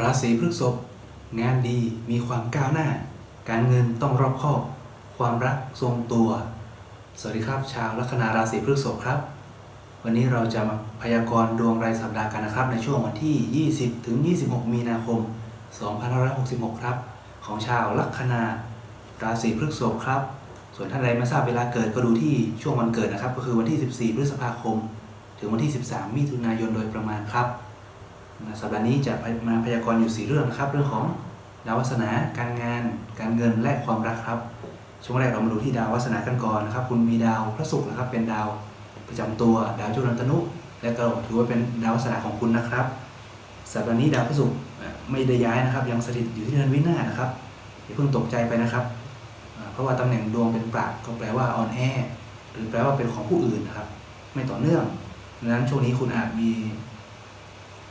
ราศีพฤษภงานดีมีความก้าวหน้า การเงินต้องรอบคอบ ความรักทรงตัว สวัสดีครับ ชาวลัคนาราศีพฤษภครับ วันนี้เราจะมาพยากรณ์ดวงรายสัปดาห์กันนะครับ ในช่วงวันที่ 20 ถึง 26 มีนาคม 2566 ครับ ของชาวลัคนาราศีพฤษภครับ ส่วนท่านใดไม่ทราบเวลาเกิดก็ดูที่ช่วงวันเกิดนะครับ ก็คือวันที่ 14 พฤษภาคม ถึงวันที่ 13 มิถุนายนโดยประมาณครับ สัปดาห์นี้จะมาพยากรณ์อยู่ 4 เรื่องนะครับ เรื่องของดาววาสนา การงาน การเงินและความรักครับ ช่วงแรกเรามาดูที่ดาววาสนากันก่อนนะครับ คุณมีดาวพระศุกร์นะครับ เป็นดาวประจำตัวดาวจุลตนุ และก็ถือว่าเป็นดาววาสนาของคุณนะครับ สัปดาห์นี้ดาวพระศุกร์ไม่ได้ย้ายนะครับ ยังสถิตอยู่ที่เรือนวินานะครับอย่าเพิ่งตกใจไปนะครับ เพราะว่าตำแหน่งดวงเป็นปรากก็แปลว่าออนแอหรือแปลว่าเป็นของผู้อื่นนะครับ ไม่ต่อเนื่องดังนั้นช่วงนี้คุณอาจมี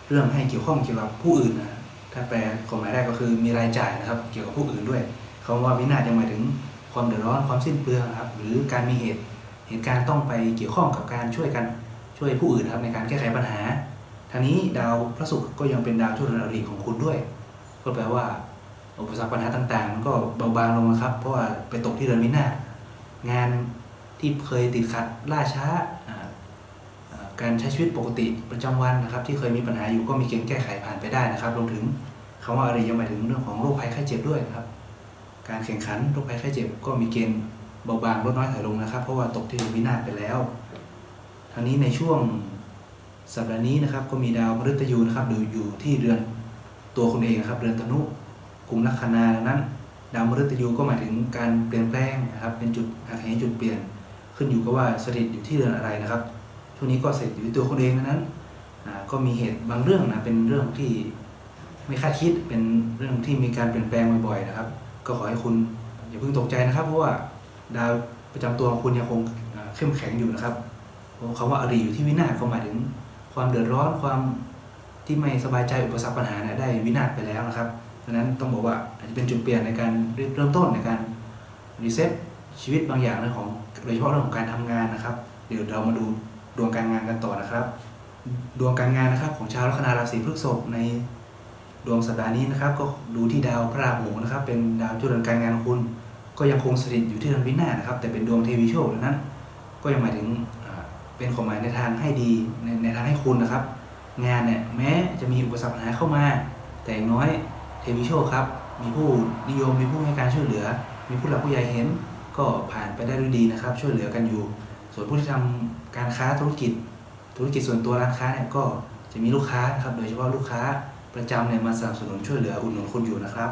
เรื่องให้เกี่ยวข้องเกี่ยวกับผู้อื่นนะถ้าแปลความหมายแรกก็คือมีรายจ่ายนะครับ เกี่ยวกับผู้อื่นด้วยคำว่าวินาศยังหมายถึงความเดือดร้อนความสิ้นเปลืองนะครับ หรือการมีเหตุเหตุการณ์ต้องไปเกี่ยวข้องกับการช่วยกันช่วยผู้อื่นนะครับในการแก้ไขปัญหาทางนี้ดาวพระศุกร์ก็ยังเป็นดาวช่วยอริของคุณด้วย ก็แปลว่า อุปสรรคปัญหาต่างๆมันก็เบาบางลงนะครับ เพราะว่าไปตกที่เดือนวินาศงานที่เคยติดขัดล่าช้า การใช้ชีวิตปกติประจำวันนะครับ ที่เคยมีปัญหาอยู่ก็มีเกณฑ์แก้ไขผ่านไปได้นะครับรวมถึงคำว่าอะไรยังหมายถึงเรื่องของโรคภัยไข้เจ็บด้วยนะครับ การแข่งขันโรคภัยไข้เจ็บก็มีเกณฑ์เบาบางลดน้อยถอยลงนะครับ เพราะว่าตกที่วินาศไปแล้วทางนี้ในช่วงสัปดาห์นี้นะครับก็มีดาวมฤตยูนะครับดูอยู่ที่เรือนตัวคุณเองนะครับ เรือนธนุกลุ่มลัคนาดังนั้น ดาวมฤตยูก็หมายถึงการเปลี่ยนแปลงนะครับ เป็นจุดหักเหจุดเปลี่ยน ขึ้นอยู่กับว่าสถิตอยู่ที่เรือนอะไรนะครับ ช่วงนี้ก็เสร็จอยู่ตัวคนเองนั้นก็มีเหตุบางเรื่องนะเป็นเรื่องที่ไม่คาดคิดเป็นเรื่องที่มีการเปลี่ยนแปลงบ่อยๆนะครับ ก็ขอให้คุณอย่าเพิ่งตกใจนะครับเพราะว่าดาวประจำตัวของคุณยังคงเข้มแข็งอยู่นะครับเพราะคำว่าอริอยู่ที่วินาศก็หมายถึงความเดือดร้อนความที่ไม่สบายใจอุปสรรคปัญหาเนี่ยได้วินาศไปแล้วนะครับดังนั้นต้องบอกว่าอาจจะเป็นจุดเปลี่ยนในการเริ่มต้นในการรีเซ็ตชีวิตบางอย่างเรื่องของโดยเฉพาะเรื่องของการทำงานนะครับ เดี๋ยวเรามาดู ดวงการงานกันต่อนะครับ ดวงการงานนะครับ ของชาวลัคนาราศีพฤษภในดวงสัปดาห์นี้นะครับ ก็ดูที่ดาวพระราหูนะครับ เป็นดาวจุดเรือนการงานของคุณ ก็ยังคงสถิตอยู่ที่เรือนวินาศนะครับ แต่เป็นดวงเทวีโชคดังนั้น ก็ยังหมายถึงเป็นความหมายในทางให้ดีในในทางให้คุณนะครับ งานเนี่ยแม้จะมีอุปสรรคปัญหาเข้ามา แต่อย่างน้อยเทวีโชคครับมีผู้นิยมมีผู้ให้การช่วยเหลือ มีผู้หลักผู้ใหญ่เห็น ก็ผ่านไปได้ด้วยดีนะครับ ช่วยเหลือกันอยู่ ส่วนผู้ที่ทำการค้าธุรกิจ ธุรกิจส่วนตัวร้านค้าเนี่ยก็จะมีลูกค้านะครับ โดยเฉพาะลูกค้าประจำเนี่ยมาสนับสนุนช่วยเหลืออุดหนุนคุณอยู่นะครับ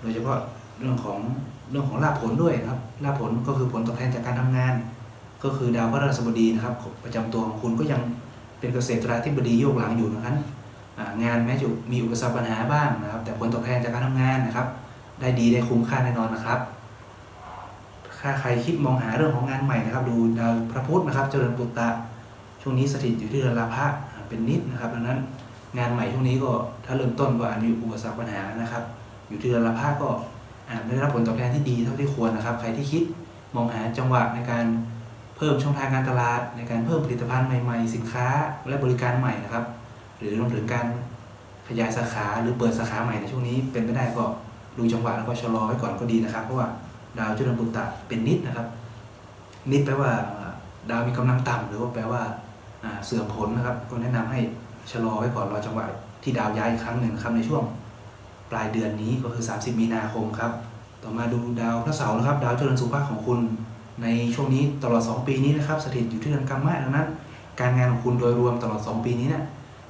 โดยเฉพาะเรื่องของเรื่องของลาภผลด้วยนะครับลาภผลก็คือผลตอบแทนจากการทำงาน ก็คือดาวพฤหัสบดีนะครับ ประจำตัวของคุณก็ยังเป็นเกษตราธิบดีโยกหลังอยู่นะครับงานแม้จะมีอุปสรรคปัญหาบ้างนะครับ แต่ผลตอบแทนจากการทำงานนะครับ ได้ดีได้คุ้มค่าแน่นอนนะครับ ถ้าใครคิดมองหาเรื่องของงานใหม่นะครับดูดาวพระพุธนะครับ เจริญปุตตะ ช่วงนี้สถิตอยู่ที่เรือนลาภะเป็นนิดนะครับ ดังนั้นงานใหม่ช่วงนี้ก็ถ้าเริ่มต้นก็อาจมีอุปสรรคปัญหานะครับ อยู่ที่เรือนลาภะก็อาจไม่ได้รับผลตอบแทนที่ดีเท่าที่ควรนะครับ ใครที่คิดมองหาจังหวะในการเพิ่มช่องทางการตลาด ในการเพิ่มผลิตภัณฑ์ใหม่ๆ สินค้าและบริการใหม่นะครับ หรือรวมถึงการขยายสาขาหรือเปิดสาขาใหม่ในช่วงนี้เป็นไปได้ก็ดูจังหวะแล้วก็ชะลอไว้ก่อนก็ดีนะครับ เพราะว่า ดาวจุลปุตตะเป็นนิดนะครับ นิดแปลว่าดาวมีกำลังต่ำหรือว่าแปลว่าเสื่อมผลนะครับ ก็แนะนำให้ชะลอไว้ก่อนรอจังหวะที่ดาวย้ายอีกครั้งหนึ่งครับในช่วงปลายเดือนนี้ก็คือ 30 มีนาคมครับ ต่อมาดูดาวพระเสาร์นะครับ ดาวเจริญสุภาพของคุณ ในช่วงนี้ตลอด 2 ปีนี้นะครับสถิตอยู่ที่เดือนกรรมะดังนั้น การงานของคุณโดยรวมตลอด 2 ปีนี้เนี่ย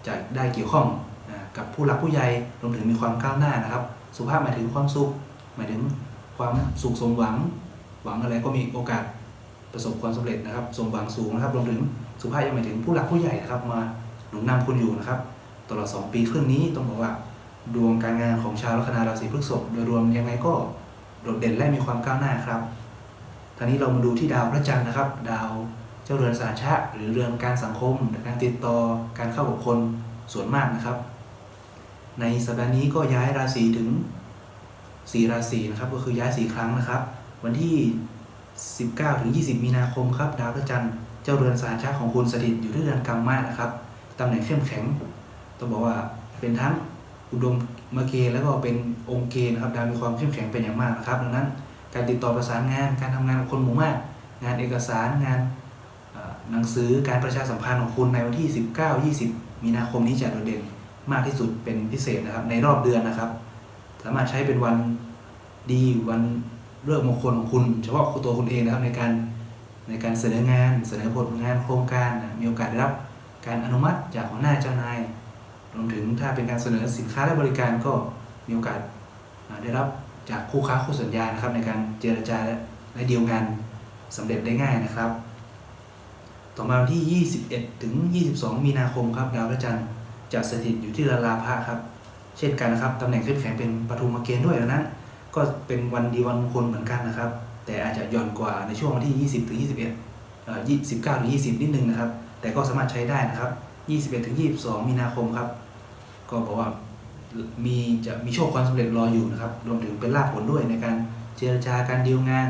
จะได้เกี่ยวข้องกับผู้หลักผู้ใหญ่รวมถึงมีความก้าวหน้านะครับ สุภาพหมายถึงความสุขหมายถึง ความสุขสมหวัง หวังอะไรก็มีโอกาสประสบความสำเร็จนะครับ สมหวังสูงนะครับรวมถึงสุภาพยังหมายถึงผู้หลักผู้ใหญ่นะครับ มาหนุนนำคุณอยู่นะครับ ตลอด 2 ปีครึ่งนี้ต้องบอกว่า ดวงการงานของชาวลัคนาราศีพฤษภโดยรวมยังไงก็โดดเด่นและมีความก้าวหน้าครับทีนี้เรามาดูที่ดาวพระจันทร์นะครับ ดาวเจ้าเรือนสาชะหรือเรือนการสังคมการติดต่อการเข้ากับคนส่วนมากนะครับ ในสัปดาห์นี้ก็ย้ายราศีถึง 4 ราศีนะครับก็คือย้าย 4 ครั้งนะครับ วันที่ 19ถึง20 มีนาคมครับดาวพระจันทร์เจ้าเรือนสารชาของคุณสถิตอยู่ที่เรือนกรรมะนะครับตำแหน่งเข้มแข็งต้องบอกว่าเป็นทั้งอุดมมาเกแล้วก็เป็นองค์เกณฑ์นะครับดาวมีความเข้มแข็งเป็นอย่างมากนะครับ ดังนั้น การติดต่อประสานงานการทำงานกับคนหมู่มาก งานเอกสารงานหนังสือการประชาสัมพันธ์ของคุณในวันที่ 19 20 มีนาคมนี้จะโดดเด่นมากที่สุดเป็นพิเศษนะครับในรอบเดือนนะครับ สามารถใช้เป็นวันดีวันเลิกมงคลของคุณ เฉพาะตัวคุณเองนะครับในการในการเสนองานเสนอผลงานโครงการนะมีโอกาสได้รับการอนุมัติจากหัวหน้าเจ้านายรวมถึงถ้าเป็นการเสนอสินค้าและบริการก็มีโอกาสได้รับจากคู่ค้าคู่สัญญานะครับ ในการเจรจาและและดีลงานสำเร็จได้ง่ายนะครับ ต่อมาวันที่ 21 ถึง 22 มีนาคมครับดาวพระจันทร์จะสถิตอยู่ที่ราลาภะครับ เช่นกันนะครับตำแหน่งเข้มแข็งเป็นปฐุมเกณฑ์ด้วยดังนั้น ก็เป็นวันดีวันมงคลเหมือนกันนะครับ แต่อาจจะหย่อนกว่าในช่วงวันที่ 20ถึง21เอ่อ29ถึง20 นิดนึงนะครับ แต่ก็สามารถใช้ได้นะครับ 21ถึง22 มีนาคมครับ ก็บอกว่ามีจะมีโชคความสำเร็จรออยู่นะครับ รวมถึงเป็นลาภผลด้วยในการเจรจาการดีลงาน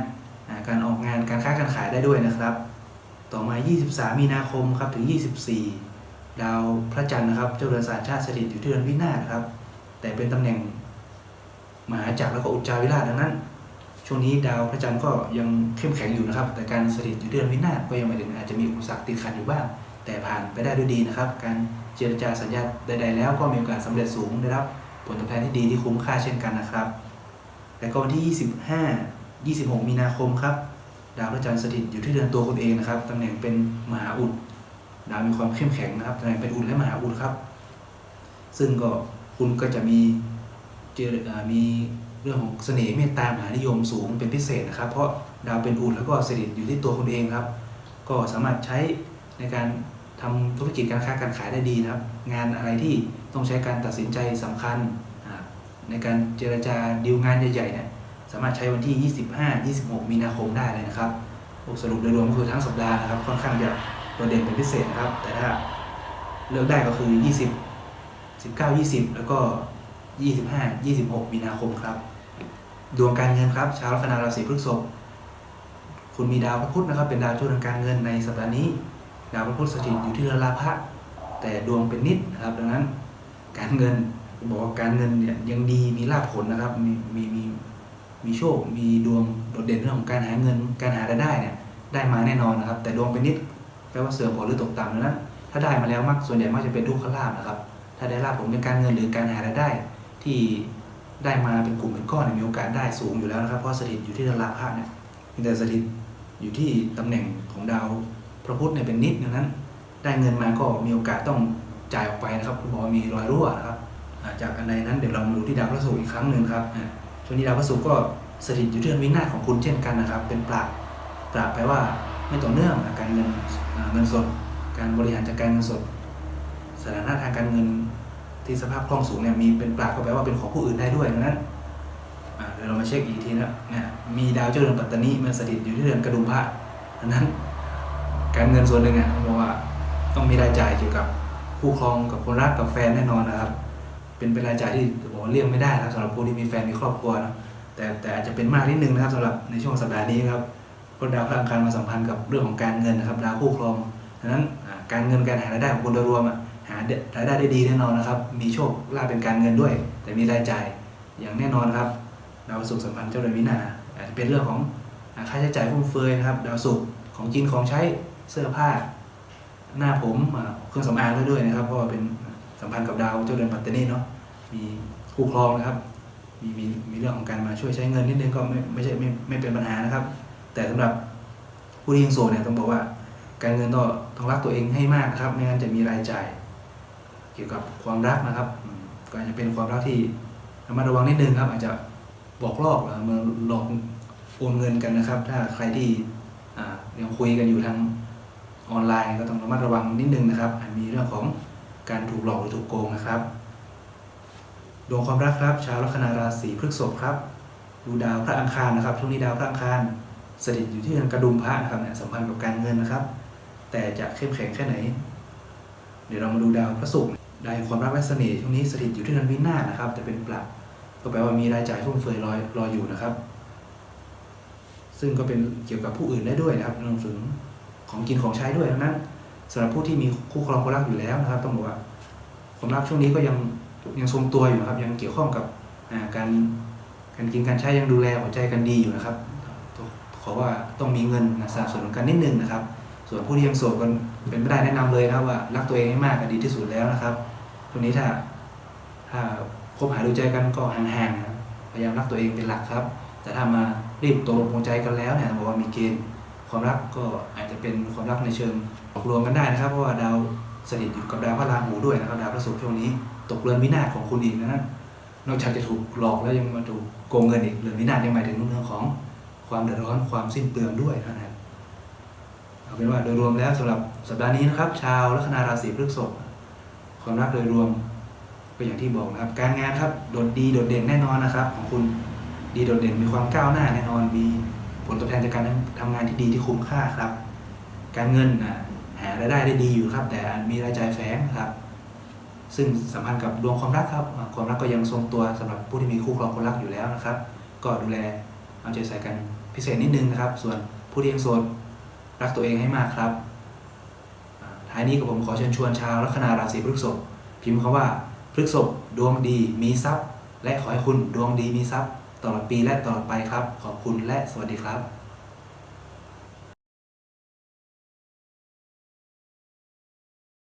การออกงานการค้าการขายได้ด้วยนะครับ ต่อมา 23 มีนาคมครับถึง 24 ดาวพระจันทร์นะครับ เจ้าเรือนสารชาติสถิตอยู่ที่เรือนวินาศครับ แต่เป็นตำแหน่งมหาจักรแล้วก็อุจจาวิราชดังนั้น ช่วงนี้ดาวพระจันทร์ก็ยังเข้มแข็งอยู่นะครับ แต่การสถิตอยู่เรือนวินาศก็ยังหมายถึงอาจจะมีอุปสรรคติดขัดอยู่บ้าง แต่ผ่านไปได้ด้วยดีนะครับ การเจรจาสัญญาใด ๆ แล้วก็มีโอกาสสำเร็จสูงได้รับผลตอบแทนที่ดีที่คุ้มค่าเช่นกันนะครับและก็วันที่ 25 26 มีนาคมครับดาวพระจันทร์สถิตอยู่ที่เรือนตัวคุณเองนะครับตำแหน่งเป็นมหาอุดดาวมีความเข้มแข็งนะครับตำแหน่งเป็นอุดและมหาอุดครับ ซึ่งก็ คุณก็จะมีเจออ่ามีเรื่องของเสน่ห์เมตตามหานิยมสูงเป็นพิเศษนะครับ เพราะดาวเป็นอุดแล้วก็สถิตอยู่ที่ตัวคุณเองครับ ก็สามารถใช้ในการทำธุรกิจการค้าการขายได้ดีนะครับ งานอะไรที่ต้องใช้การตัดสินใจสำคัญ ในการเจรจาดีลงานใหญ่ๆเนี่ยสามารถใช้วันที่ 25 26 มีนาคมได้เลยนะครับสรุปโดยรวมก็คือทั้งสัปดาห์นะครับ ค่อนข้างจะโดดเด่นเป็นพิเศษนะครับ แต่ถ้าเลือกได้ก็คือ 20 19 20 แล้วก็ 25 26 มีนาคมครับ ดวงการเงินครับ ชาวลัคนาราศีพฤษภคุณมีดาวพระพุธนะครับ เป็นดาวช่วยทางการเงินในสัปดาห์นี้ ดาวพระพุธสถิตอยู่ที่เรือนลาภะแต่ดวงเป็นนิดนะครับดังนั้นการเงินบอกว่าการเงินเนี่ยยังดีมีลาภผลนะครับมีมีมีมีโชค มีดวงโดดเด่นเรื่องของการหาเงิน การหารายได้เนี่ยได้มาแน่นอนนะครับ แต่ดวงเป็นนิดแปลว่าเสื่อมผลหรือตกต่ำนั้นถ้าได้มาแล้วมักส่วนใหญ่มักจะเป็นทุกขลาภนะครับ ถ้าได้ลาภผลเป็นการเงินหรือการหารายได้ ที่ได้มาเป็นกลุ่มเป็นก้อนมีโอกาสได้สูงอยู่แล้วนะครับ เพราะสถิตอยู่ที่เรือนลาภะเนี่ยแต่สถิตอยู่ที่ตำแหน่งของดาวพระพุธเนี่ยเป็นนิดดังนั้น ได้เงินมาก็มีโอกาสต้องจ่ายออกไปนะครับคุณบอกมีรอยรั่วนะครับจากอันใดนั้นเดี๋ยวเรามาดูที่ดาวพระศุกร์อีกครั้งหนึ่งครับช่วงนี้ดาวพระศุกร์ก็สถิตอยู่ที่เรือนวินาศของคุณเช่นกันนะครับ เป็นปราบปราบแปลว่าไม่ต่อเนื่องการเงินเงินสด การบริหารจัดการเงินสด สถานะทางการเงินที่สภาพคล่องสูงเนี่ยมีเป็นปราก็แปลว่าเป็นของผู้อื่นได้ด้วยดังนั้นเดี๋ยวเรามาเช็คอีกทีนะเนี่ยมีดาวเจ้าเรือนปัตตานีมาสถิตอยู่ที่เรือนกระดุมพระดังนั้นการเงินส่วนหนึ่งอะบอกว่าต้องมีรายจ่ายเกี่ยวกับคู่ครองกับคนรักกับแฟนแน่นอนนะครับ เป็นเป็นรายจ่ายที่บอกว่าเลี่ยงไม่ได้นะสำหรับผู้ที่มีแฟนมีครอบครัวนะแต่แต่อาจจะเป็นมากนิดนึงนะครับสำหรับในช่วงสัปดาห์นี้ครับเพราะดาวพระอังคารมาสัมพันธ์กับเรื่องของการเงินนะครับดาวคู่ครองดังนั้นการเงินการหารายได้ของคุณโดยรวมอะารายได้ได้ดีแน่นอนนะครับ มีโชคลาภเป็นการเงินด้วย แต่มีรายจ่ายอย่างแน่นอนครับ ดาวศุกร์สัมพันธ์เจ้าเรือนวินาอาจจะเป็นเรื่องของค่าใช้จ่ายฟุ่มเฟือยนะครับ ดาวศุกร์ของกินของใช้เสื้อผ้า หน้าผมเครื่องสำอางด้วยด้วยนะครับ เพราะว่าเป็นสัมพันธ์กับดาวเจ้าเรือนปัตตานีเนาะ มีคู่ครองนะครับ มีมีมีเรื่องของการมาช่วยใช้เงินนิดนึงก็ไม่ไม่ใช่ไม่ไม่เป็นปัญหานะครับ แต่สำหรับผู้ที่ยังโสดเนี่ยต้องบอกว่า การเงินต้องต้องรักตัวเองให้มากนะครับ ไม่งั้นจะมีรายจ่าย เกี่ยวกับความรักนะครับอืมก็อาจจะเป็นความรักที่ระมัดระวังนิดนึงครับ อาจจะบอกลอกหรือมาหลอกโอนเงินกันนะครับ ถ้าใครที่ยังคุยกันอยู่ทางออนไลน์ก็ต้องระมัดระวังนิดนึงนะครับอาจมีเรื่องของการถูกหลอกหรือถูกโกงนะครับดวงความรักครับชาวลัคนาราศีพฤษภครับดูดาวพระอังคารนะครับช่วงนี้ดาวพระอังคารสถิตอยู่ที่เรือนกระดุมพระนะครับเนี่ยสัมพันธ์กับการเงินนะครับ แต่จะเข้มแข็งแค่ไหน เดี๋ยวเรามาดูดาวพระศุกร์ ดาวแห่งความรักและเสน่ห์ช่วงนี้สถิตอยู่ที่เรือนวินาศนะครับ แต่เป็นปรับก็แปลว่ามีรายจ่ายฟุ่มเฟือยรอรออยู่นะครับ ซึ่งก็เป็นเกี่ยวกับผู้อื่นได้ด้วยนะครับรวมถึงของกินของใช้ด้วยดังนั้นสำหรับผู้ที่มีคู่ครองคนรักอยู่แล้วนะครับ ต้องบอกว่าความรักช่วงนี้ก็ยังยังทรงตัวอยู่นะครับ ยังเกี่ยวข้องกับการการกินการใช้ยังดูแลหัวใจกันดีอยู่นะครับขอว่าต้องมีเงินนะสนับสนุนกันนิดนึงนะครับ ส่วนผู้ที่ยังโสดกันเป็นไม่ได้แนะนำเลยนะครับว่ารักตัวเองให้มากก็ดีที่สุดแล้วนะครับ ตรงนี้ถ้าถ้าคบหาดูใจกันก็ห่างๆนะพยายามรักตัวเองเป็นหลักครับ แต่ถ้ามารีบตกลงปรงใจกันแล้วเนี่ยบอกว่ามีเกณฑ์ความรักก็อาจจะเป็นความรักในเชิงหลอกลวงกันได้นะครับ เพราะว่าดาวสถิตอยู่กับดาวพระราหูด้วยนะครับดาวพระศุกร์ช่วงนี้ ตกเรือนวินาศของคุณอีกนะนอกจากจะถูกหลอกแล้วยังมาถูกโกงเงินอีกเรือนวินาศยังหมายถึงเรื่องของความเดือดร้อนความสิ้นเปลืองด้วยนะครับเอาเป็นว่าโดยรวมแล้วสำหรับสัปดาห์นี้นะครับ ชาวลัคนาราศีพฤษภ ความรักโดยรวมก็อย่างที่บอกนะครับ การงานครับโดดดีโดดเด่นแน่นอนนะครับ ของคุณดีโดดเด่นมีความก้าวหน้าแน่นอนมีผลตอบแทนจากการทำงานที่ดีที่คุ้มค่าครับ การเงินนะหารายได้ได้ดีอยู่ครับ แต่มีรายจ่ายแฝงครับ ซึ่งสัมพันธ์กับดวงความรักครับ ความรักก็ยังทรงตัวสำหรับผู้ที่มีคู่ครองคนรักอยู่แล้วนะครับ ก็ดูแลเอาใจใส่กันพิเศษนิดนึงนะครับ ส่วนผู้ที่ยังโสดรักตัวเองให้มากครับ ท้ายนี้กับผมขอเชิญชวนชาวลัคนาราศีพฤษภพิมพ์คาว่าพฤษภดวงดีมีทรัพย์ และขอให้คุณดวงดีมีทรัพย์ตลอดปีและตลอดไปครับ ขอบคุณและสวัสดีครับ